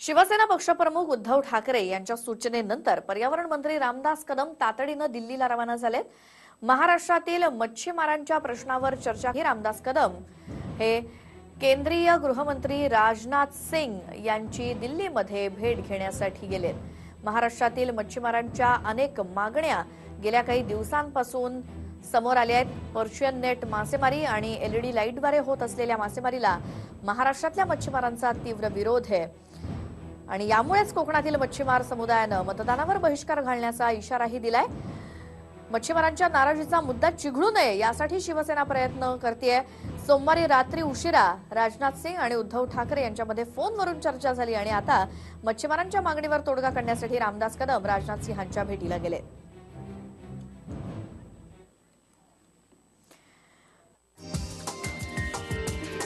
शिवसेना पक्षप्रमुख उद्धव ठाकरे यांच्या सूचनेनंतर पर्यावरण मंत्री रामदास कदम तातडीनं दिल्लीला रवाना झाले महाराष्ट्रातील मच्छीमारांच्या प्रश्नावर चर्चा ही रामदास कदम. हे केंद्रीय गृहमंत्री राजनाथ सिंग यांची दिल्लीमध्ये भेट घेण्यासाठी गेले महाराष्ट्रातील मच्छीमारांच्या अनेक मागण्या गेल्या काही दिवसांपासून समोर आले आहेत. पर्शियन नेट मासेमारी आणि एलईडी लाईटद्वारे होत असलेल्या मासेमारीला महाराष्ट्रातल्या मच्छीमारांचा तीव्र विरोध आहे. आणि यामुळेच कोकणातील मच्छीमार समुदायानं मतदानावर बहिष्कार घालण्याचा इशाराही दिलाय. मच्छीमारांच्या नाराजीचा मुद्दा चिघळू नये यासाठी शिवसेना प्रयत्न करते सोमवारी रात्री उशिरा राजनाथ सिंग आणि उद्धव ठाकरे यांच्यामध्ये फोनवरून चर्चा झाली आणि आता मच्छीमारांच्या मागणीवर तोडगा काढण्यासाठी रामदास कदम राजनाथ सिंहांच्या भेटीला गेले